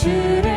Tire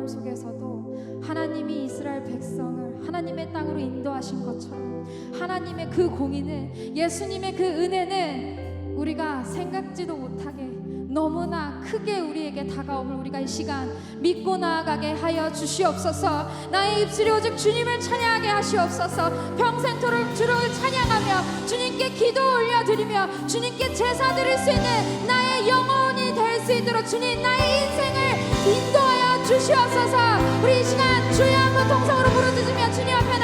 어려움 속에서도 하나님이 이스라엘 백성을 하나님의 땅으로 인도하신 것처럼 하나님의 그 공의는 예수님의 그 은혜는 우리가 생각지도 못하게 너무나 크게 우리에게 다가옴을 우리가 이 시간 믿고 나아가게 하여 주시옵소서. 나의 입술이 오직 주님을 찬양하게 하시옵소서. 평생토록 주를 찬양하며 주님께 기도 올려드리며 주님께 제사 드릴 수 있는 나의 영혼이 될 수 있도록 주님 나의 인생을 인도하여 주시옵소서. 우리 이 시간 주여 한번 통성으로 부르짖으며 주님 앞에 나